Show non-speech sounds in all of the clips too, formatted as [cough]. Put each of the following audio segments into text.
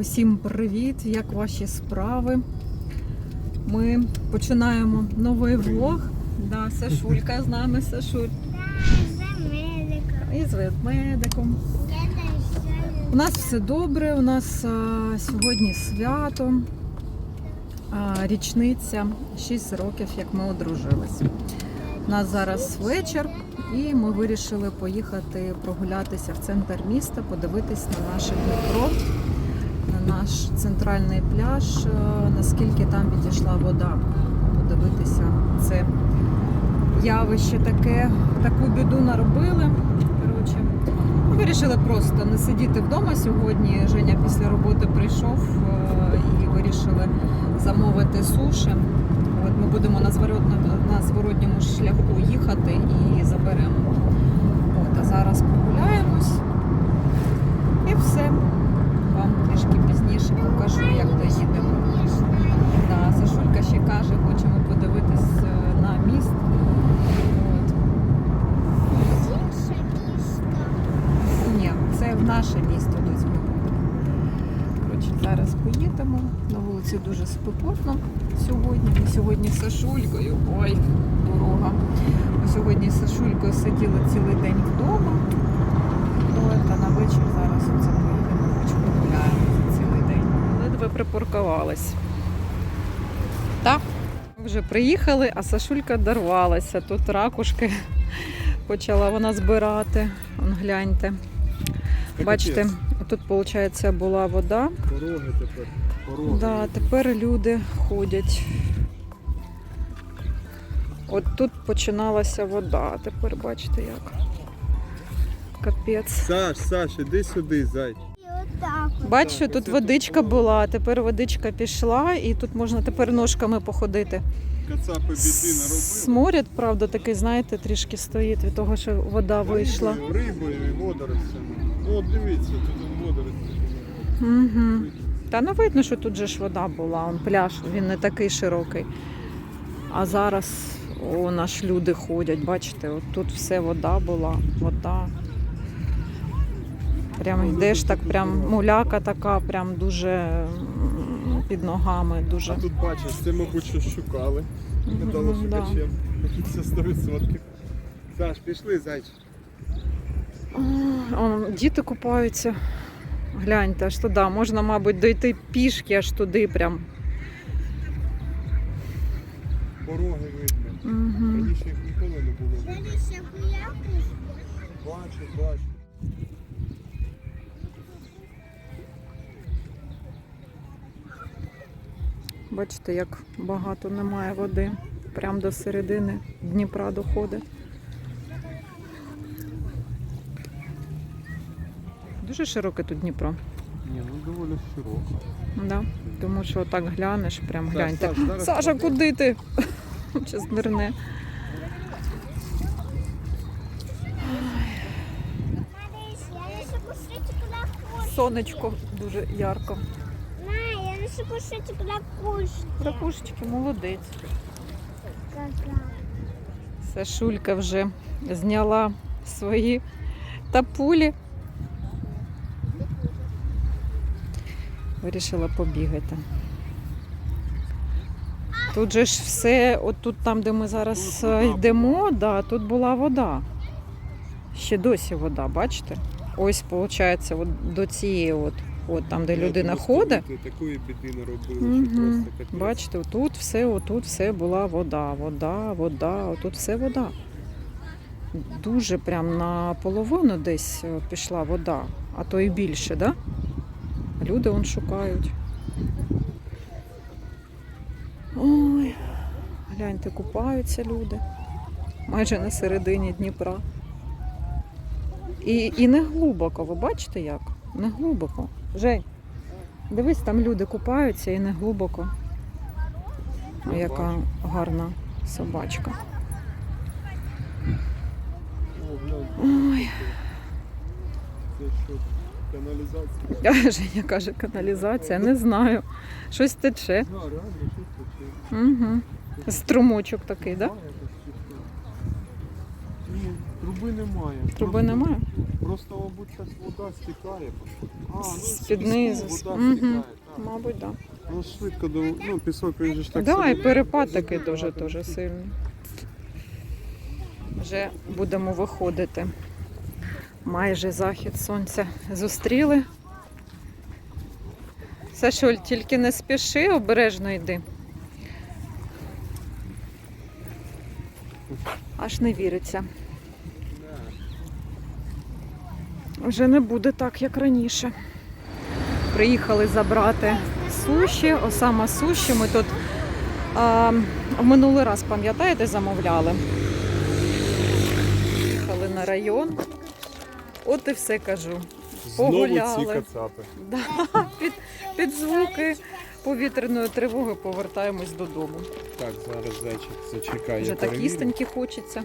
Усім привіт! Як ваші справи? Ми починаємо новий влог. Да, Сашулька з нами, Сашуль. І з ведмедиком. У нас все добре. У нас а, сьогодні свято, а, річниця 6 років, як ми одружились. У нас зараз вечір, і ми вирішили поїхати прогулятися в центр міста, подивитись на наше Дніпро, наш центральний пляж, е, наскільки там відійшла вода. Подивитися це явище таке, таку біду наробили. Коротше, Вирішили просто не сидіти вдома сьогодні. Женя після роботи прийшов е, і вирішили замовити суші. От ми будемо на зворотному, на зворотньому шляху їхати і заберемо. От, а зараз прогуляємось і все. Трішки пізніше покажу, як доїдемо. Да, Сашулька ще каже, хочемо подивитись е, на міст. Ні, це в наше місто десь ми. Коротше, зараз поїдемо. На вулиці дуже спекотно сьогодні. Ми сьогодні з Сашулькою. Ой, дорога. Ми сьогодні з Сашулькою сиділи цілий день вдома. От, а на вечір зараз оце поїдемо, хоч погуляємо цілий день. Ледве припаркувались. Так. Ми вже приїхали, а Сашулька дорвалася. Тут ракушки почала вона збирати. Он гляньте. Бачите, тут, виходить, була вода. Пороги тепер. Пороги. Да, тепер люди ходять. От тут починалася вода, а тепер бачите як. Капець. Саш, Саш, іди сюди, зай. Так, тут водичка була, тепер водичка пішла, і тут можна тепер ножками походити. Кацапи біди наробили. Сморід, правда, такий, знаєте, трішки стоїть від того, що вода вийшла. Рибою, рибою і водоростями. От дивіться, тут водорості. Угу. Та ну видно, що тут же ж вода була, он пляж, він не такий широкий. А зараз о, наш люди ходять, бачите, от тут все вода була, вода. Прям йдеш так, прям муляка така, прям дуже під ногами, дуже. А тут бачиш, це, мабуть, що шукали. Металошукачем. Це 100%. Саш, пішли, зайчик. Діти купаються. Гляньте, аж туди. Можна, мабуть, дойти пішки аж туди прям. Пороги видно. Угу. Раніше їх ніколи не було. Бачу, бачу. Бачите, як багато немає води. Прямо до середини Дніпра доходить. Дуже широке тут Дніпро. Ні, ну доволі широко. Да? Тому що так глянеш, прям гляньте. Саш, зараз Саша, куди ти? [laughs] Чи кушку. Сонечко дуже ярко. Кушечку на кушку. Ракушечки, молодець. Сашулька вже зняла свої тапулі. Вирішила побігати. Тут же ж все, от тут там, де ми зараз е, йдемо, да, тут була вода. Ще досі вода, бачите? Ось, виходить, от до цієї, от, от там, де Я людина ходить. Такої біди наробили, Мгм. що просто капець. Бачите, тут все, отут все була вода, вода, вода, отут все вода. Дуже прям на половину десь е, пішла вода, а то і більше, да? Люди он шукають. Ой, гляньте, купаються люди. Майже на середині Дніпра. І, і не глибоко, ви бачите як? Не глибоко. Жень, дивись, там люди купаються і не глибоко. А яка гарна собачка. Ой, каналізація? Женя каже, каналізація, не знаю. Щось тече. Угу. Струмочок такий, так? Да? Труби немає. Труби немає? Просто, мабуть, зараз вода стікає. А, ну, З-під низу. Вода Мгм. стікає, так. Мабуть, так. Ну, швидко, до- ну, пісок, він же ж так Да, собі і перепад такий дуже дуже сильний. Вже будемо виходити. Майже захід сонця зустріли. Сашуль, тільки не спіши, обережно йди. Аж не віриться. Вже не буде так, як раніше. Приїхали забрати суші, Осама суші. Ми тут а, в минулий раз, пам'ятаєте, замовляли. Їхали на район. От і все кажу. Знову ці Погуляли. кацапи. Да, під, під звуки повітряної тривоги повертаємось додому. Так, зараз зайчик зачекає. Вже так їстеньки хочеться.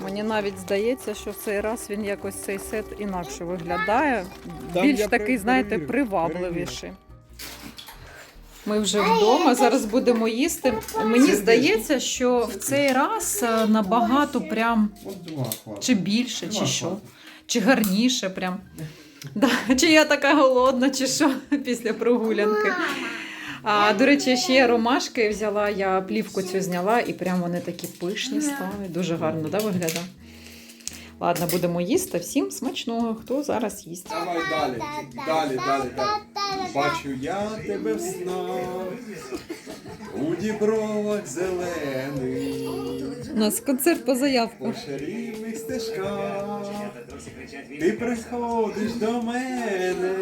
Мені навіть здається, що в цей раз він якось цей сет інакше виглядає. Там Більш я такий, пере- знаєте, перевірю, привабливіший. Ми вже вдома, зараз будемо їсти. Мені здається, що в цей раз е, набагато прям От два хватить. чи більше, чи що, чи гарніше прям. Да, чи я така голодна, чи що після прогулянки. А, до речі, ще ромашки взяла, я плівку цю зняла, і прям вони такі пишні стали. Дуже гарно да, виглядає. Ладно, будемо їсти. Всім смачного, хто зараз їсть. Давай далі, далі, далі, далі. Бачу я тебе в снах, у дібровах зелених, У нас концерт по заявку. по шарівних стежках. Ти приходиш до мене,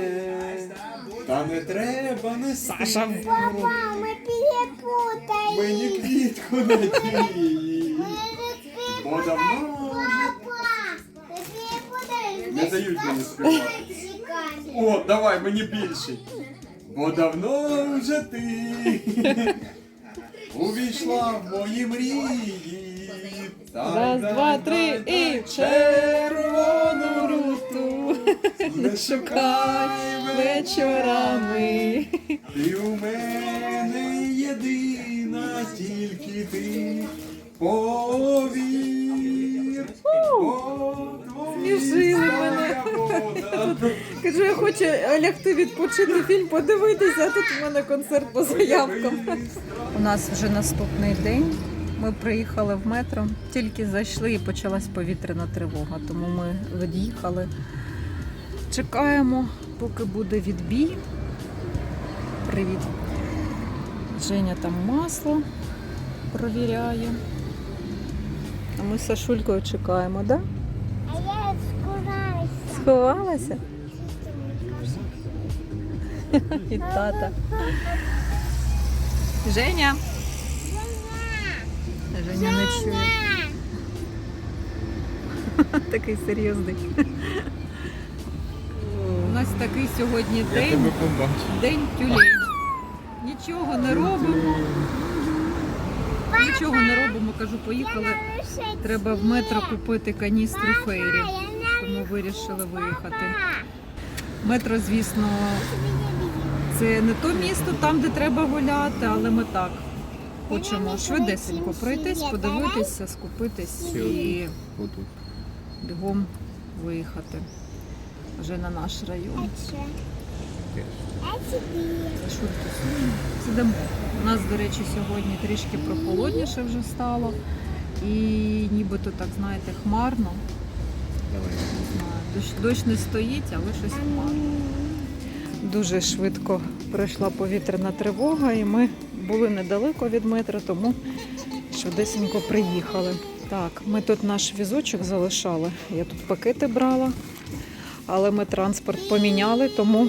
та не треба нести Саша. Мама, перепутай. мені квітку надії. Бо давно вже Папа, ты перепутай. Не дають мені співати. О, давай, мені більший. Бо давно вже ти увійшла в мої мрії. Раз, два, три і червону руту не [laughs] шукай вечорами. Ти у мене єдина, тільки ти повір. Бо твої мене. Кажу, я хочу лягти відпочити фільм, подивитися, а тут у мене концерт по заявкам. У нас вже наступний день. Ми приїхали в метро, тільки зайшли і почалась повітряна тривога, тому ми від'їхали. Чекаємо, поки буде відбій. Привіт. Женя там масло провіряє. А ми з Сашулькою чекаємо, так? Да? Сховалася? І тата. Женя. Женя не чує. Такий серйозний. У нас такий сьогодні день, день тюлень. Нічого не робимо. Нічого не робимо, кажу, поїхали. Треба в метро купити каністри фейрі. Вирішили виїхати. Метро, звісно, це не то місто там, де треба гуляти, але ми так хочемо швидесенько пройтись, подивитися, скупитись і бігом виїхати вже на наш район. Сидимо. У нас, до речі, сьогодні трішки прохолодніше вже стало. І нібито так, знаєте, хмарно. Дощ, дощ не стоїть, але щось хмарно. Дуже швидко пройшла повітряна тривога, і ми були недалеко від метро, тому швидесенько приїхали. Так, ми тут наш візочок залишали. Я тут пакети брала, але ми транспорт поміняли, тому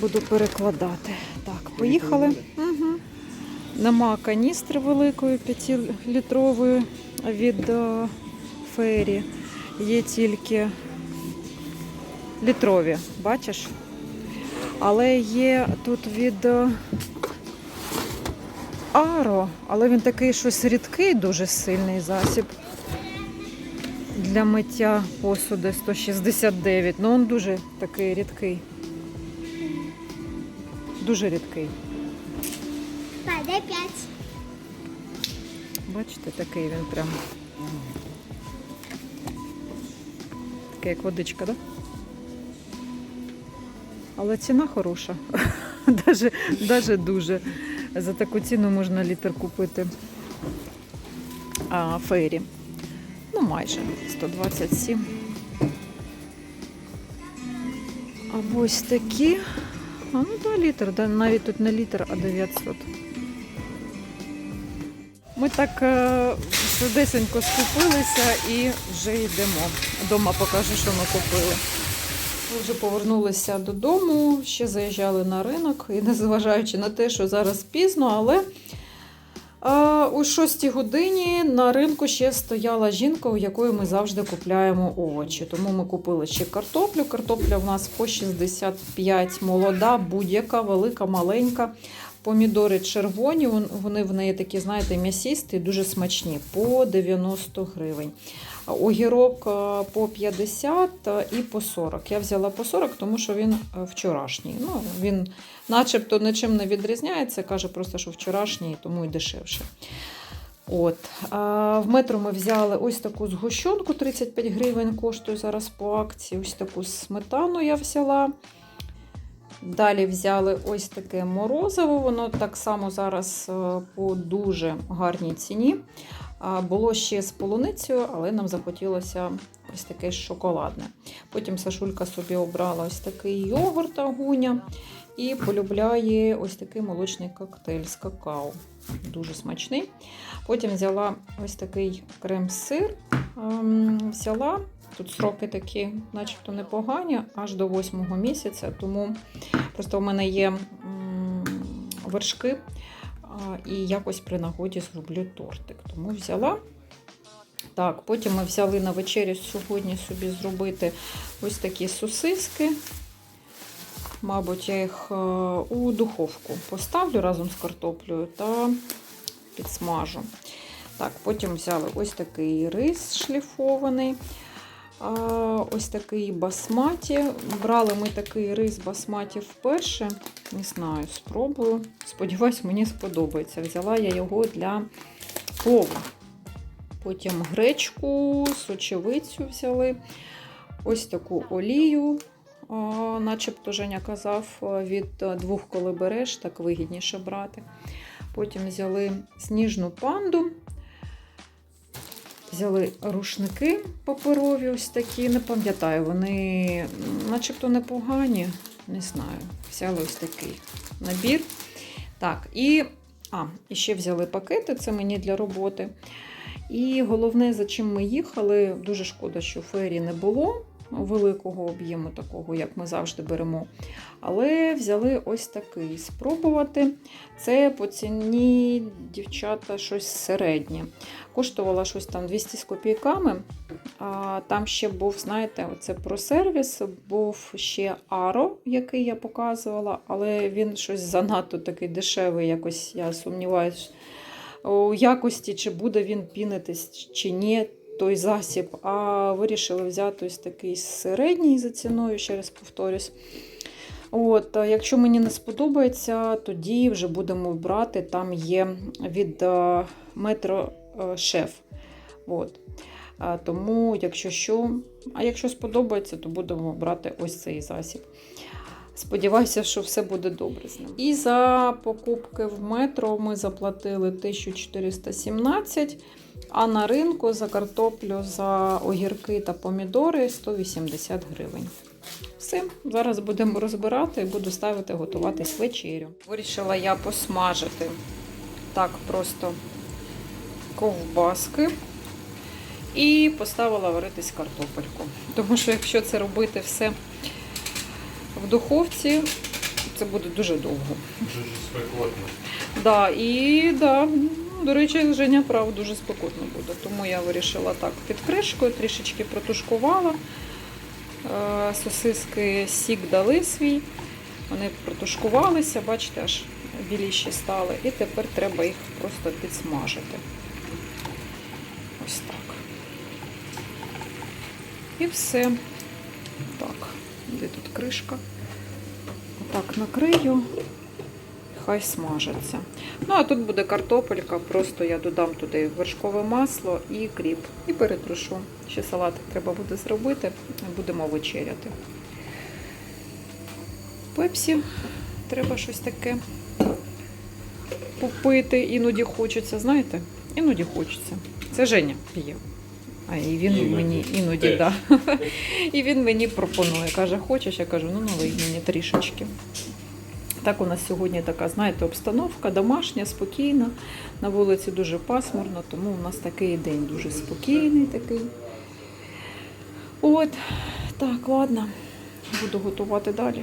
буду перекладати. Так, поїхали. Угу. Нема каністри великої 5-літрової від е, фері. Є тільки літрові, бачиш? Але є тут від е, Аро, але він такий щось рідкий, дуже сильний засіб. Для миття посуди 169. Ну, він дуже такий рідкий. Дуже рідкий. Падай пять. Бачите, такий він прям. Такий як водичка, так? Але ціна хороша. [laughs] Даже, дуже. За таку ціну можна літр купити. Фейрі. Ну, майже 127. А ось такі. А ну да, літр, навіть тут не літр, а 900. Ми так е, швидесенько скупилися і вже йдемо. Дома покажу, що ми купили. Ми вже повернулися додому, ще заїжджали на ринок, і незважаючи на те, що зараз пізно, але а, о 6 годині на ринку ще стояла жінка, у якої ми завжди купляємо овочі. Тому ми купили ще картоплю. Картопля в нас по 65 молода, будь-яка, велика, маленька. Помідори червоні, вони в неї такі, знаєте, м'ясісті, дуже смачні, по 90 гривень. Огірок е, по 50 і по 40. Я взяла по 40, тому що він е, вчорашній. Ну, він начебто нічим не відрізняється, каже просто, що вчорашній, тому і дешевше. От. В метро ми взяли ось таку згущенку, 35 гривень коштує зараз по акції. Ось таку сметану я взяла. Далі взяли ось таке морозиво, воно так само зараз е, по дуже гарній ціні. Було ще з полуницею, але нам захотілося ось таке шоколадне. Потім Сашулька собі обрала ось такий йогурт агуня і полюбляє ось такий молочний коктейль з какао. Дуже смачний. Потім взяла ось такий крем-сир. ем, Взяла. Тут сроки такі, начебто, непогані, аж до 8 місяця, тому просто в мене є вершки, і якось при нагоді зроблю тортик. Тому взяла. Так, потім ми взяли на вечерю сьогодні собі зробити ось такі сосиски. Мабуть, я їх е, у духовку поставлю разом з картоплею та підсмажу. Так, потім взяли ось такий рис шліфований. Ось такий басматі. Брали ми такий рис басматі вперше. Не знаю, спробую. Сподіваюсь, мені сподобається. Взяла я його для плову. Потім гречку, сочевицю взяли. Ось таку олію, начебто Женя казав, від двох, коли береш, так вигідніше брати. Потім взяли сніжну панду. Взяли рушники паперові, ось такі, не пам'ятаю, вони начебто непогані, не знаю. Взяли ось такий набір. Так, і, а, ще взяли пакети, це мені для роботи. І головне, за чим ми їхали, дуже шкода, що фері не було великого об'єму, такого, як ми завжди беремо. Але взяли ось такий спробувати. Це по ціні дівчата щось середнє. Коштувала щось там 200 з копійками. А, там ще був, знаєте, оце про сервіс, був ще Аро, який я показувала, але він щось занадто такий дешевий, якось я сумніваюся у якості, чи буде він пінитись, чи ні, той засіб. А вирішили взяти ось такий середній за ціною, ще раз повторюсь. От, якщо мені не сподобається, тоді вже будемо брати. Там є від метро шеф. От. Тому, якщо що, а якщо сподобається, то будемо брати ось цей засіб. Сподіваюся, що все буде добре з ним. І за покупки в метро ми заплатили 1417, а на ринку за картоплю, за огірки та помідори 180 гривень. Все, зараз будемо розбирати і буду ставити готуватись вечерю. Вирішила я посмажити так просто ковбаски. І поставила варитись картопельку. Тому що якщо це робити все в духовці, це буде дуже довго. Дуже спекотно. Да, і да, ну, до речі, Женя прав, дуже спекотно буде. Тому я вирішила так під кришкою, трішечки протушкувала. Е, Сосиски сік дали свій. Вони протушкувалися, бачите, аж біліші стали. І тепер треба їх просто підсмажити. Ось так. І все. Так, де тут кришка? Отак накрию. хай смажаться. Ну, а тут буде картопелька, просто я додам туди вершкове масло і кріп. І перетрушу. Ще салатик треба буде зробити, будемо вечеряти. Пепсі треба щось таке попити. Іноді хочеться, знаєте? Іноді хочеться. Це Женя п'є. А і він Іноді. мені іноді, Теж. да. І він мені пропонує. Каже, хочеш? Я кажу, ну налий мені трішечки. Так у нас сьогодні така, знаєте, обстановка домашня, спокійна. На вулиці дуже пасмурно, тому у нас такий день дуже спокійний такий. От, так, ладно, буду готувати далі.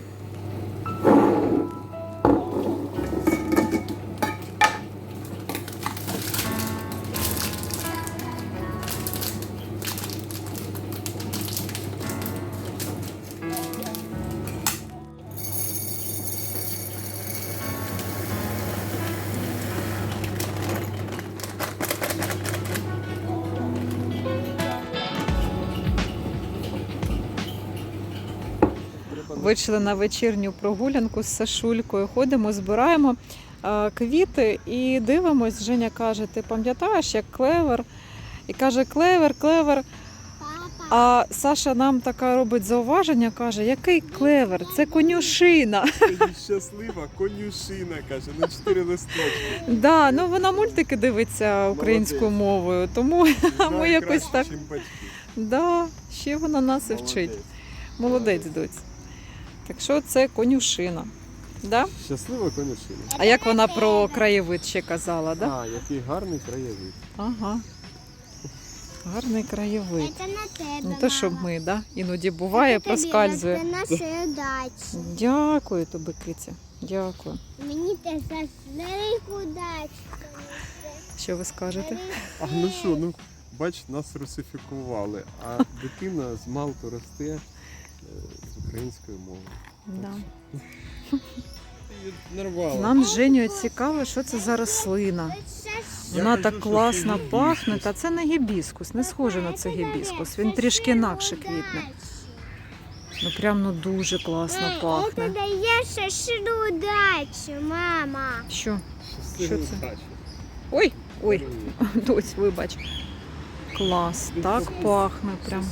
Вийшли на вечірню прогулянку з Сашулькою. Ходимо, збираємо е, квіти і дивимось. Женя каже: ти пам'ятаєш, як клевер? І каже, клевер, клевер. А Саша нам таке робить зауваження, каже, який клевер? Це конюшина. Щаслива конюшина, каже, на чотири листочки. Да, ну вона мультики дивиться українською Молодець. мовою, тому Знає [laughs] якось краще, так. да, ще вона нас і вчить. Молодець. Молодець, доць. Так що це конюшина. Да? Щаслива конюшина. А як вона про краєвид ще казала, да? А, який гарний краєвид. Ага. Гарний краєвид. Це на тебе, Не те, що мама. ми, да? Іноді буває, Це тобі, проскальзує. Це нашої дачі. Дякую тобі, Киця. Дякую. Мені теж за велику дачу. Що ви скажете? А ну що, ну бач, нас русифікували, а дитина з Малту росте е, українською мовою. Да. Нам з Женєю цікаво, що це за рослина. Вона так класно пахне, та це не гібіскус, не схоже на це гібіскус. Він трішки інакше квітне. Ну прям ну дуже класно Це пахне. дає шашлу дачу, мама. Що? Що це? Ой, ой, доць, вибач. Клас, так пахне прям.